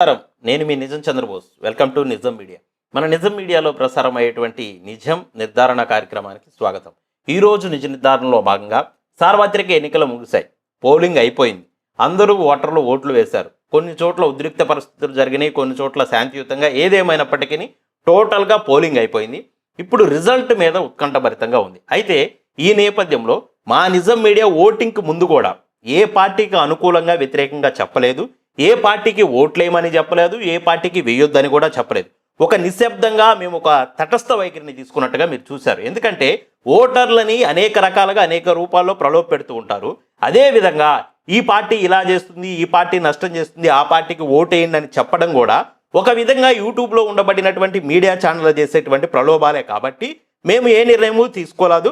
నమస్కారం. నేను మీ Nijam Chandrabose. Welcome to Nijam media. మన నిజం మీడియాలో ప్రసారం అయ్యేటువంటి నిజం నిర్ధారణ కార్యక్రమానికి స్వాగతం. ఈరోజు నిజ నిర్ధారణలో భాగంగా సార్వత్రిక ఎన్నికలు ముగిశాయి. పోలింగ్ అయిపోయింది. అందరూ ఓటర్లు ఓట్లు వేశారు. కొన్ని చోట్ల ఉద్రిక్త పరిస్థితులు జరిగినాయి కొన్ని చోట్ల శాంతియుతంగా ఏదేమైనప్పటికీ టోటల్గా పోలింగ్ అయిపోయింది. ఇప్పుడు రిజల్ట్ మీద ఉత్కంఠభరితంగా ఉంది. అయితే ఈ నేపథ్యంలో మా నిజం మీడియా ఓటింగ్కి ముందు కూడా ఏ పార్టీకి అనుకూలంగా వ్యతిరేకంగా చెప్పలేదు. ఏ పార్టీకి ఓట్లేయమని చెప్పలేదు ఏ పార్టీకి వేయొద్దని కూడా చెప్పలేదు. ఒక నిశ్శబ్దంగా మేము ఒక తటస్థ వైఖరిని తీసుకున్నట్టుగా మీరు చూశారు. ఎందుకంటే ఓటర్లని అనేక రకాలుగా అనేక రూపాల్లో ప్రలోభ పెడుతూ ఉంటారు. అదేవిధంగా ఈ పార్టీ ఇలా చేస్తుంది ఈ పార్టీ నష్టం చేస్తుంది ఆ పార్టీకి ఓటేయండి అని చెప్పడం కూడా ఒక విధంగా యూట్యూబ్లో ఉండబడినటువంటి మీడియా ఛానల్ చేసేటువంటి ప్రలోభాలే కాబట్టి మేము ఏ నిర్ణయము తీసుకోలేదు.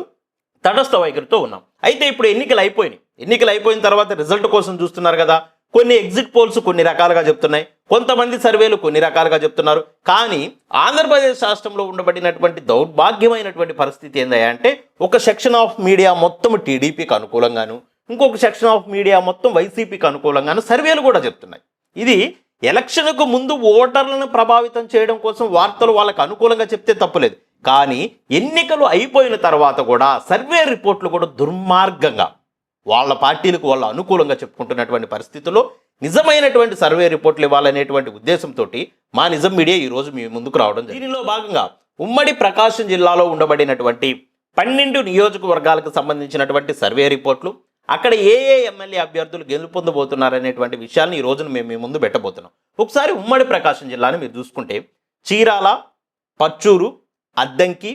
తటస్థ వైఖరితో ఉన్నాం. అయితే ఇప్పుడు ఎన్నికలు అయిపోయినాయి. ఎన్నికలు అయిపోయిన తర్వాత రిజల్ట్ కోసం చూస్తున్నారు కదా. కొన్ని ఎగ్జిట్ పోల్స్ కొన్ని రకాలుగా చెప్తున్నాయి. కొంతమంది సర్వేలు కొన్ని రకాలుగా చెప్తున్నారు. కానీ ఆంధ్రప్రదేశ్ రాష్ట్రంలో ఉండబడినటువంటి దౌర్భాగ్యమైనటువంటి పరిస్థితి ఏందయ్యా అంటే ఒక సెక్షన్ ఆఫ్ మీడియా మొత్తం టీడీపీకి అనుకూలంగాను ఇంకొక సెక్షన్ ఆఫ్ మీడియా మొత్తం వైసీపీకి అనుకూలంగాను సర్వేలు కూడా చెప్తున్నాయి. ఇది ఎలక్షన్కు ముందు ఓటర్లను ప్రభావితం చేయడం కోసం వార్తలు వాళ్ళకు అనుకూలంగా చెప్తే తప్పులేదు. కానీ ఎన్నికలు అయిపోయిన తర్వాత కూడా సర్వే రిపోర్ట్లు కూడా దుర్మార్గంగా వాళ్ళ పార్టీలకు వాళ్ళ అనుకూలంగా చెప్పుకుంటున్నటువంటి పరిస్థితుల్లో నిజమైనటువంటి సర్వే రిపోర్ట్లు ఇవ్వాలనేటువంటి ఉద్దేశంతో మా నిజం మీడియా ఈ రోజు మీ ముందుకు రావడం దీనిలో భాగంగా ఉమ్మడి ప్రకాశం జిల్లాలో ఉండబడినటువంటి పన్నెండు నియోజకవర్గాలకు సంబంధించినటువంటి సర్వే రిపోర్ట్లు అక్కడ ఏ ఏ ఎమ్మెల్యే అభ్యర్థులు గెలుపొందబోతున్నారనేటువంటి విషయాన్ని ఈ రోజున మేము మీ ముందు పెట్టబోతున్నాం. ఒకసారి ఉమ్మడి ప్రకాశం జిల్లాని మీరు చూసుకుంటే చీరాల పచ్చూరు అద్దంకి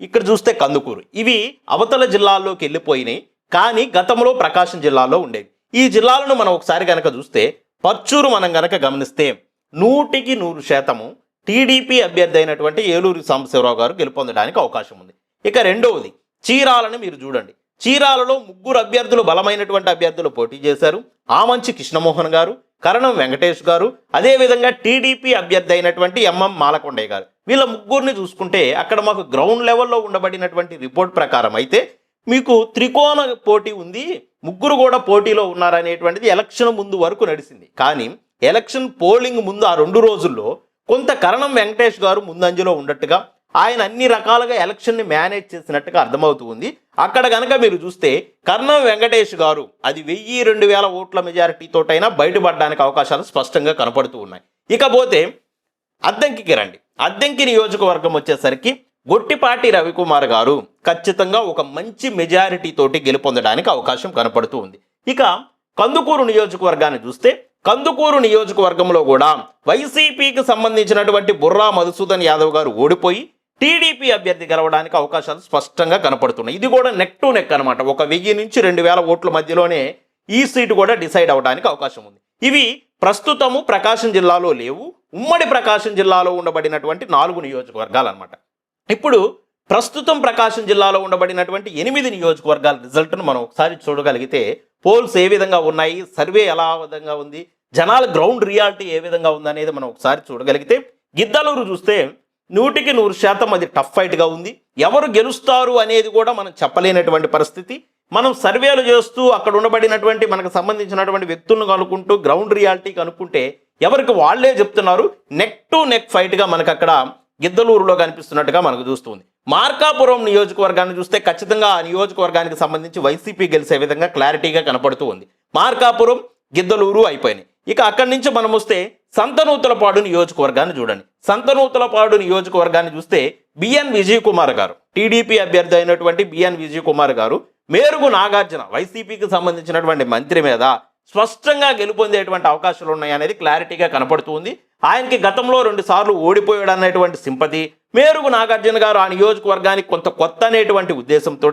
ఇక్కడ చూస్తే కందుకూరు ఇవి అవతల జిల్లాల్లోకి వెళ్ళిపోయినాయి. కానీ గతంలో ప్రకాశం జిల్లాలో ఉండేవి. ఈ జిల్లాలను మనం ఒకసారి కనుక చూస్తే పచ్చూరు మనం గనక గమనిస్తే నూటికి నూరు శాతము టీడీపీ అభ్యర్థి అయినటువంటి ఏలూరు సాంబశివరావు గారు గెలుపొందడానికి అవకాశం ఉంది. ఇక రెండవది చీరాలని మీరు చూడండి. చీరాలలో ముగ్గురు అభ్యర్థులు బలమైనటువంటి అభ్యర్థులు పోటీ చేశారు. ఆమంచి కృష్ణమోహన్ గారు కరణం వెంకటేష్ గారు అదేవిధంగా టీడీపీ అభ్యర్థి అయినటువంటి ఎంఎం మాలకొండయ్య గారు. వీళ్ళ ముగ్గురిని చూసుకుంటే అక్కడ మాకు గ్రౌండ్ లెవెల్లో ఉండబడినటువంటి రిపోర్ట్ ప్రకారం అయితే మీకు త్రికోణ పోటీ ఉంది ముగ్గురు కూడా పోటీలో ఉన్నారనేటువంటిది ఎలక్షన్ ముందు వరకు నడిచింది కానీ ఎలక్షన్ పోలింగ్ ముందు ఆ రెండు రోజుల్లో కొంత కరణం వెంకటేష్ గారు ముందంజలో ఉన్నట్టుగా ఆయన అన్ని రకాలుగా ఎలక్షన్ని మేనేజ్ చేసినట్టుగా అర్థమవుతుంది అక్కడ కనుక మీరు చూస్తే కర్ణం వెంకటేష్ గారు అది వెయ్యి రెండు వేల ఓట్ల మెజారిటీతోటైనా బయటపడడానికి అవకాశాలు స్పష్టంగా కనపడుతూ ఉన్నాయి. ఇకపోతే అద్దంకికి రండి. అద్దంకి నియోజకవర్గం వచ్చేసరికి గొట్టిపాటి రవికుమార్ గారు ఖచ్చితంగా ఒక మంచి మెజారిటీ తోటి గెలుపొందడానికి అవకాశం కనపడుతూ ఉంది. ఇక కందుకూరు నియోజకవర్గాన్ని చూస్తే కందుకూరు నియోజకవర్గంలో కూడా వైసీపీకి సంబంధించినటువంటి బుర్రా మధుసూదన్ యాదవ్ గారు ఓడిపోయి టీడీపీ అభ్యర్థి గెలవడానికి అవకాశాలు స్పష్టంగా కనపడుతున్నాయి. ఇది కూడా నెక్ టు నెక్ అనమాట ఒక వెయ్యి నుంచి రెండు వేల ఓట్ల మధ్యలోనే ఈ సీటు కూడా డిసైడ్ అవడానికి అవకాశం ఉంది. ఇవి ప్రస్తుతము ప్రకాశం జిల్లాలో లేవు. ఉమ్మడి ప్రకాశం జిల్లాలో ఉండబడినటువంటి నాలుగు నియోజకవర్గాలు అనమాట ఇప్పుడు ప్రస్తుతం ప్రకాశం జిల్లాలో ఉండబడినటువంటి ఎనిమిది నియోజకవర్గాల రిజల్ట్ను మనం ఒకసారి చూడగలిగితే పోల్స్ ఏ విధంగా ఉన్నాయి సర్వే ఎలా విధంగా ఉంది జనాల గ్రౌండ్ రియాలిటీ ఏ విధంగా ఉంది అనేది మనం ఒకసారి చూడగలిగితే గిద్దలూరు చూస్తే నూటికి నూరు శాతం అది టఫ్ ఫైట్గా ఉంది. ఎవరు గెలుస్తారు అనేది కూడా మనం చెప్పలేనటువంటి పరిస్థితి. మనం సర్వేలు చేస్తూ అక్కడ ఉండబడినటువంటి మనకు సంబంధించినటువంటి వ్యక్తులను కనుక్కుంటూ గ్రౌండ్ రియాలిటీ కనుక్కుంటే ఎవరికి వాళ్ళే చెప్తున్నారు నెక్ టు నెక్ ఫైట్గా మనకు అక్కడ గిద్దలూరులో కనిపిస్తున్నట్టుగా మనకు చూస్తుంది. మార్కాపురం నియోజకవర్గాన్ని చూస్తే ఖచ్చితంగా ఆ నియోజకవర్గానికి సంబంధించి వైసీపీ గెలిచే విధంగా క్లారిటీగా కనపడుతూ ఉంది. మార్కాపురం గిద్దలూరు అయిపోయినాయి. ఇక అక్కడి నుంచి మనం వస్తే సంతనూతలపాడు నియోజకవర్గాన్ని చూడండి. సంతనూతలపాడు నియోజకవర్గాన్ని చూస్తే బిఎన్ విజయ్ కుమార్ గారు టీడీపీ అభ్యర్థి అయినటువంటి బిఎన్ విజయ్ కుమార్ గారు మేరుగు నాగార్జున వైసీపీకి సంబంధించినటువంటి మంత్రి మీద స్పష్టంగా గెలుపొందేటువంటి అవకాశాలు ఉన్నాయనేది క్లారిటీగా కనపడుతుంది ఆయనకి గతంలో రెండు సార్లు ఓడిపోయాడు అనేటువంటి సింపతి మేరుగు నాగార్జున గారు ఆ నియోజకవర్గానికి కొంత కొత్త అనేటువంటి ఉద్దేశంతో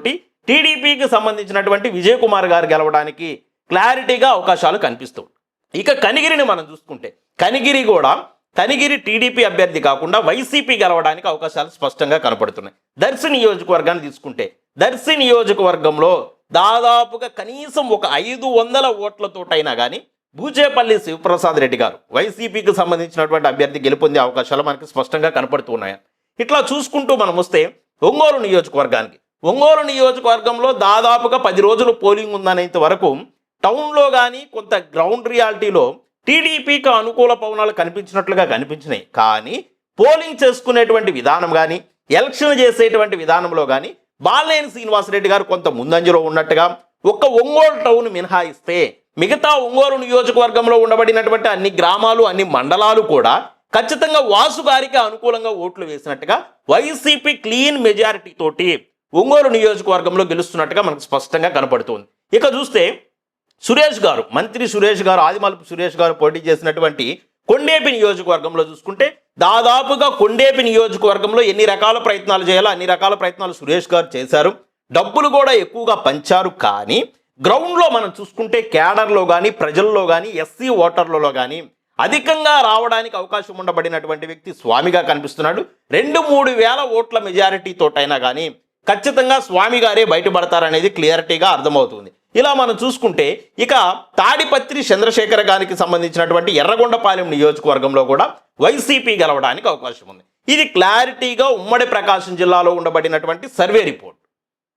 టీడీపీకి సంబంధించినటువంటి విజయ్ కుమార్ గారు గెలవడానికి క్లారిటీగా అవకాశాలు కనిపిస్తూ ఇక కనిగిరిని మనం చూసుకుంటే కనిగిరి కూడా కనిగిరి టీడీపీ అభ్యర్థి కాకుండా వైసీపీ గెలవడానికి అవకాశాలు స్పష్టంగా కనపడుతున్నాయి. దర్శి నియోజకవర్గాన్ని తీసుకుంటే దర్శి నియోజకవర్గంలో దాదాపుగా కనీసం ఒక ఐదు వందల ఓట్లతోటైనా కానీ బూచేపల్లి శివప్రసాద్ రెడ్డి గారు వైసీపీకి సంబంధించినటువంటి అభ్యర్థి గెలుపొందే అవకాశాలు మనకి స్పష్టంగా కనపడుతున్నాయి ఇట్లా చూసుకుంటూ మనం వస్తే ఒంగోలు నియోజకవర్గానికి ఒంగోలు నియోజకవర్గంలో దాదాపుగా పది రోజులు పోలింగ్ ఉందనేంత వరకు టౌన్లో కానీ కొంత గ్రౌండ్ రియాలిటీలో టీడీపీకి అనుకూల పవనాలు కనిపించినట్లుగా కనిపించినాయి. కానీ పోలింగ్ చేసుకునేటువంటి విధానం కానీ ఎలక్షన్ చేసేటువంటి విధానంలో కానీ బాలినేని శ్రీనివాసరెడ్డి గారు కొంత ముందంజలో ఉన్నట్టుగా ఒక్క ఒంగోలు టౌన్ మినహాయిస్తే మిగతా ఒంగోలు నియోజకవర్గంలో ఉండబడినటువంటి అన్ని గ్రామాలు అన్ని మండలాలు కూడా ఖచ్చితంగా వాసు గారికి అనుకూలంగా ఓట్లు వేసినట్టుగా వైసీపీ క్లీన్ మెజారిటీ తోటి ఒంగోలు నియోజకవర్గంలో గెలుస్తున్నట్టుగా మనకు స్పష్టంగా కనపడుతుంది. ఇక చూస్తే సురేష్ గారు మంత్రి సురేష్ గారు ఆదిమలపు సురేష్ గారు పోటీ చేసినటువంటి కొండేపి నియోజకవర్గంలో చూసుకుంటే దాదాపుగా కొండేపి నియోజకవర్గంలో ఎన్ని రకాల ప్రయత్నాలు చేయాలో అన్ని రకాల ప్రయత్నాలు సురేష్ గారు చేశారు. డబ్బులు కూడా ఎక్కువగా పంచారు కానీ గ్రౌండ్లో మనం చూసుకుంటే క్యాడర్లో కానీ ప్రజల్లో కానీ ఎస్సీ ఓటర్లలో కానీ అధికంగా రావడానికి అవకాశం ఉండబడినటువంటి వ్యక్తి స్వామిగా కనిపిస్తున్నాడు. రెండు మూడు వేల ఓట్ల మెజారిటీ తోటైనా కానీ ఖచ్చితంగా స్వామి గారే బయటపడతారనేది క్లియారిటీగా అర్థమవుతుంది. ఇలా మనం చూసుకుంటే ఇక తాడిపత్రి చంద్రశేఖర్ గారికి సంబంధించినటువంటి ఎర్రగొండపాలెం నియోజకవర్గంలో కూడా వైసీపీ గెలవడానికి అవకాశం ఉంది. ఇది క్లారిటీగా ఉమ్మడి ప్రకాశం జిల్లాలో ఉండబడినటువంటి సర్వే రిపోర్ట్.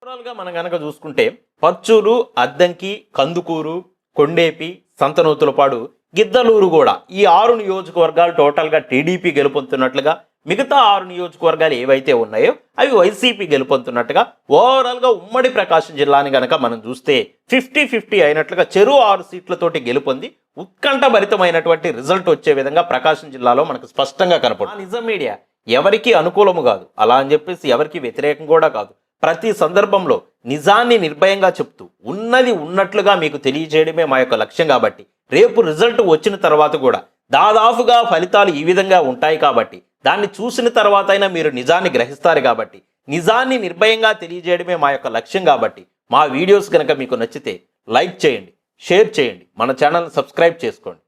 ఓవరాల్గా మనం కనుక చూసుకుంటే పర్చూరు అద్దంకి కందుకూరు కొండేపి సంతనూతులపాడు గిద్దలూరు కూడా ఈ ఆరు నియోజకవర్గాలు టోటల్గా టీడీపీ గెలుపొందుతున్నట్లుగా మిగతా ఆరు నియోజకవర్గాలు ఏవైతే ఉన్నాయో అవి వైసీపీ గెలుపొందుతున్నట్టుగా ఓవరాల్గా ఉమ్మడి ప్రకాశం జిల్లాని గనక మనం చూస్తే ఫిఫ్టీ ఫిఫ్టీ అయినట్లుగా చెరువు ఆరు సీట్లతోటి గెలుపొంది ఉత్కంఠభరితమైనటువంటి రిజల్ట్ వచ్చే విధంగా ప్రకాశం జిల్లాలో మనకు స్పష్టంగా కనపడుతుంది. నిజం మీడియా. ఎవరికి అనుకూలము కాదు. అలా అని చెప్పేసి ఎవరికి వ్యతిరేకం కూడా కాదు. ప్రతి సందర్భంలో నిజాన్ని నిర్భయంగా చెప్తూ ఉన్నది ఉన్నట్లుగా మీకు తెలియజేయడమే మా యొక్క లక్ష్యం కాబట్టి రేపు రిజల్ట్ వచ్చిన తర్వాత కూడా దాదాపుగా ఫలితాలు ఈ విధంగా ఉంటాయి కాబట్టి దాన్ని చూసిన తర్వాత అయినా మీరు నిజాన్ని గ్రహిస్తారు కాబట్టి నిజాన్ని నిర్భయంగా తెలియజేయడమే మా యొక్క లక్ష్యం కాబట్టి మా వీడియోస్ కనుక మీకు నచ్చితే లైక్ చేయండి షేర్ చేయండి మన ఛానల్ సబ్స్క్రైబ్ చేసుకోండి.